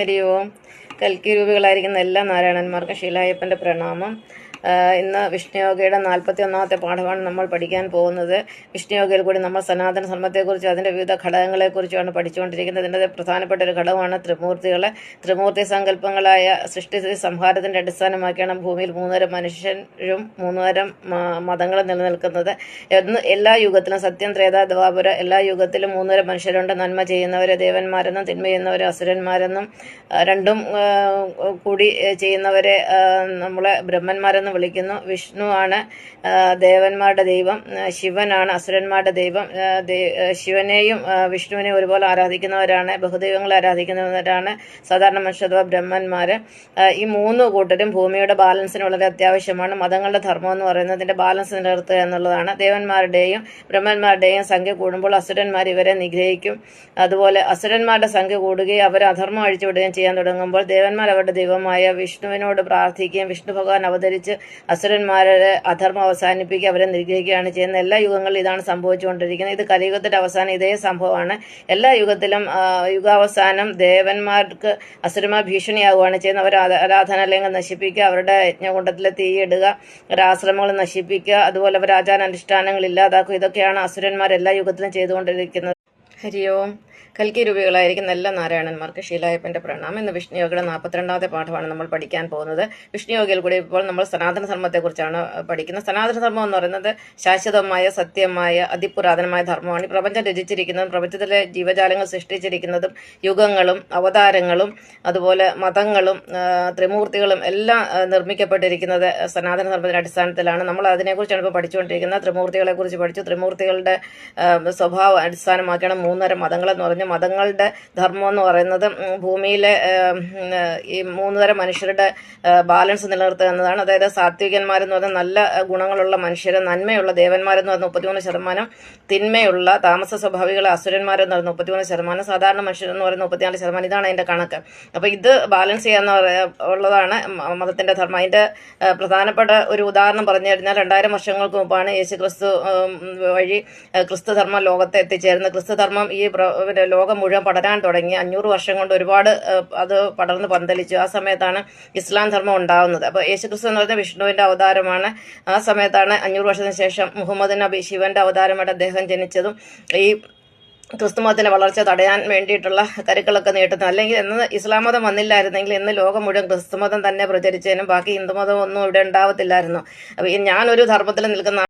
ഹരി ഓം കൽക്കി രൂപികളായിരിക്കുന്ന എല്ലാ നാരായണന്മാർക്കും ശീലായപ്പന്റെ പ്രണാമം. ഇന്ന് വിഷ്ണുയോഗയുടെ നാൽപ്പത്തി ഒന്നാമത്തെ പാഠമാണ് നമ്മൾ പഠിക്കാൻ പോകുന്നത്. വിഷ്ണുയോഗയിൽ കൂടി നമ്മൾ സനാതന ധർമ്മത്തെക്കുറിച്ച് അതിന്റെ വിവിധ ഘടകങ്ങളെക്കുറിച്ചുമാണ് പഠിച്ചുകൊണ്ടിരിക്കുന്നത്. ഇതിന്റെ പ്രധാനപ്പെട്ട ഒരു ഘടകമാണ് ത്രിമൂർത്തികളെ. ത്രിമൂർത്തി സങ്കല്പങ്ങളായ സൃഷ്ടി സംഹാരത്തിന്റെ അടിസ്ഥാനമാക്കിയാണ് ഭൂമിയിൽ മൂന്നുതരം മനുഷ്യരും മൂന്നുതരം മതങ്ങളും നിലനിൽക്കുന്നത്. എന്ന് എല്ലാ യുഗത്തിലും സത്യം ത്രേത ദ്വാപുര എല്ലാ യുഗത്തിലും മൂന്നുതരം മനുഷ്യരുണ്ട്. നന്മ ചെയ്യുന്നവരെ ദേവന്മാരെന്നും തിന്മ ചെയ്യുന്നവരെ അസുരന്മാരെന്നും രണ്ടും കൂടി ചെയ്യുന്നവരെ നമ്മളെ ബ്രഹ്മന്മാരെന്ന് വിളിക്കുന്നു. വിഷ്ണു ആണ് ദേവന്മാരുടെ ദൈവം ശിവനാണ് അസുരന്മാരുടെ ദൈവം ശിവനെയും വിഷ്ണുവിനെയും ഒരുപോലെ ആരാധിക്കുന്നവരാണ് ബഹുദൈവങ്ങളെ ആരാധിക്കുന്നവരാണ് സാധാരണ മനുഷ്യർ അഥവാ ബ്രഹ്മന്മാർ ഈ മൂന്ന് കൂട്ടരും ഭൂമിയുടെ ബാലൻസിന് വളരെ അത്യാവശ്യമാണ്. മതങ്ങളുടെ ധർമ്മം എന്ന് പറയുന്നതിന്റെ ബാലൻസ് നിലനിർത്തുക എന്നുള്ളതാണ്. ദേവന്മാരുടെയും ബ്രഹ്മന്മാരുടെയും സംഖ്യ കൂടുമ്പോൾ അസുരന്മാർ ഇവരെ നിഗ്രഹിക്കും. അതുപോലെ അസുരന്മാരുടെ സംഖ്യ കൂടുകയും അവർ അധർമ്മം അഴിച്ചുവിടുകയും ചെയ്യാൻ തുടങ്ങുമ്പോൾ ദേവന്മാർ അവരുടെ ദൈവമായ വിഷ്ണുവിനോട് പ്രാർത്ഥിക്കുകയും വിഷ്ണു ഭഗവാൻ അവതരിച്ച് അസുരന്മാരുടെ അധർമ്മം അവസാനിപ്പിക്കുക അവരെ നിഗ്രഹിക്കുകയാണ് ചെയ്യുന്നത്. എല്ലാ യുഗങ്ങളിലും ഇതാണ് സംഭവിച്ചുകൊണ്ടിരിക്കുന്നത്. ഇത് കലിയുഗത്തിന്റെ അവസാനം ഇതേ സംഭവമാണ്. എല്ലാ യുഗത്തിലും യുഗാവസാനം ദേവന്മാർക്ക് അസുരന്മാർ ഭീഷണിയാവുകയാണ് ചെയ്യുന്നത്. അവർ ആരാധനാലയങ്ങൾ നശിപ്പിക്കുക അവരുടെ യജ്ഞകുണ്ടത്തിലെ തീയിടുക ആശ്രമങ്ങൾ നശിപ്പിക്കുക അതുപോലെ അവർ ആചാരാനുഷ്ഠാനങ്ങൾ ഇല്ലാതാക്കുക. ഇതൊക്കെയാണ് അസുരന്മാർ എല്ലാ യുഗത്തിലും ചെയ്തുകൊണ്ടിരിക്കുന്നത്. ഹരി ഓം കൽക്കി രൂപികളായിരിക്കുന്ന എല്ലാ നാരായണന്മാർക്ക് ശീലായപ്പന്റെ പ്രണാമം എന്ന വിഷ്ണുയോഗയുടെ നാൽപ്പത്തിരണ്ടാമത്തെ പാഠമാണ് നമ്മൾ പഠിക്കാൻ പോകുന്നത്. വിഷ്ണുയോഗയിൽ കൂടി ഇപ്പോൾ നമ്മൾ സനാതന ധർമ്മത്തെക്കുറിച്ചാണ് പഠിക്കുന്നത്. സനാതന ധർമ്മം എന്ന് പറയുന്നത് ശാശ്വതമായ സത്യമായ അതിപുരാതനമായ ധർമ്മമാണ്. ഈ പ്രപഞ്ചം രചിച്ചിരിക്കുന്നതും പ്രപഞ്ചത്തിലെ ജീവജാലങ്ങൾ സൃഷ്ടിച്ചിരിക്കുന്നതും യുഗങ്ങളും അവതാരങ്ങളും അതുപോലെ മതങ്ങളും ത്രിമൂർത്തികളും എല്ലാം നിർമ്മിക്കപ്പെട്ടിരിക്കുന്നത് സനാതന ധർമ്മത്തിന്റെ അടിസ്ഥാനത്തിലാണ്. നമ്മൾ അതിനെക്കുറിച്ചാണ് ഇപ്പോൾ പഠിച്ചുകൊണ്ടിരിക്കുന്നത്. ത്രിമൂർത്തികളെക്കുറിച്ച് പഠിച്ചു. ത്രിമൂർത്തികളുടെ സ്വഭാവം അടിസ്ഥാനമാക്കിയാണ് മൂന്നര മതങ്ങളെന്ന് പറഞ്ഞ മതങ്ങളുടെ ധർമ്മം എന്ന് പറയുന്നത് ഭൂമിയിലെ ഈ മൂന്നുതരം മനുഷ്യരുടെ ബാലൻസ് നിലനിർത്തുക എന്നതാണ്. അതായത് സാത്വികന്മാരെന്ന് പറഞ്ഞാൽ നല്ല ഗുണങ്ങളുള്ള മനുഷ്യർ നന്മയുള്ള ദേവന്മാരെന്ന് പറഞ്ഞ മുപ്പത്തിമൂന്ന് ശതമാനം തിന്മയുള്ള താമസ സ്വഭാവികളെ അസുരന്മാരെന്ന് പറഞ്ഞ മുപ്പത്തിമൂന്ന് ശതമാനം സാധാരണ മനുഷ്യരെന്ന് പറയുന്ന മുപ്പത്തിനാല് ശതമാനം. ഇതാണ് അതിന്റെ കണക്ക്. അപ്പോൾ ഇത് ബാലൻസ് ചെയ്യാന്ന് ഉള്ളതാണ് മതത്തിന്റെ ധർമ്മം. അതിന്റെ പ്രധാനപ്പെട്ട ഒരു ഉദാഹരണം പറഞ്ഞു കഴിഞ്ഞാൽ രണ്ടായിരം വർഷങ്ങൾക്ക് മുമ്പാണ് യേശു ക്രിസ്തു വഴി ക്രിസ്തുധർമ്മ ക്രിസ്തു ധർമ്മം ലോകത്തെ എത്തിച്ചേരുന്നത്. ക്രിസ്തു ധർമ്മം ഈ ലോകം മുഴുവൻ പടരാൻ തുടങ്ങി. അഞ്ഞൂറ് വർഷം കൊണ്ട് ഒരുപാട് അത് പടർന്ന് പന്തലിച്ചു. ആ സമയത്താണ് ഇസ്ലാം ധർമ്മം ഉണ്ടാവുന്നത്. അപ്പോൾ യേശുക്രിസ്തു എന്ന് പറഞ്ഞാൽ വിഷ്ണുവിന്റെ അവതാരമാണ്. ആ സമയത്താണ് അഞ്ഞൂറ് വർഷത്തിന് ശേഷം മുഹമ്മദ് നബി ശിവന്റെ അവതാരമായിട്ട് അദ്ദേഹം ജനിച്ചതും ഈ ക്രിസ്തുമതത്തിന്റെ വളർച്ച തടയാൻ വേണ്ടിയിട്ടുള്ള കരുക്കളൊക്കെ നീട്ടുന്നു അല്ലെങ്കിൽ ഇന്ന് ഇസ്ലാം മതം വന്നില്ലായിരുന്നെങ്കിൽ ഇന്ന് ലോകം മുഴുവൻ ക്രിസ്തുമതം തന്നെ പ്രചരിച്ചതിനും ബാക്കി ഹിന്ദുമതം ഒന്നും ഇവിടെ ഉണ്ടാവത്തില്ലായിരുന്നു. അപ്പോൾ ഞാനൊരു ധർമ്മത്തിൽ നിൽക്കുന്ന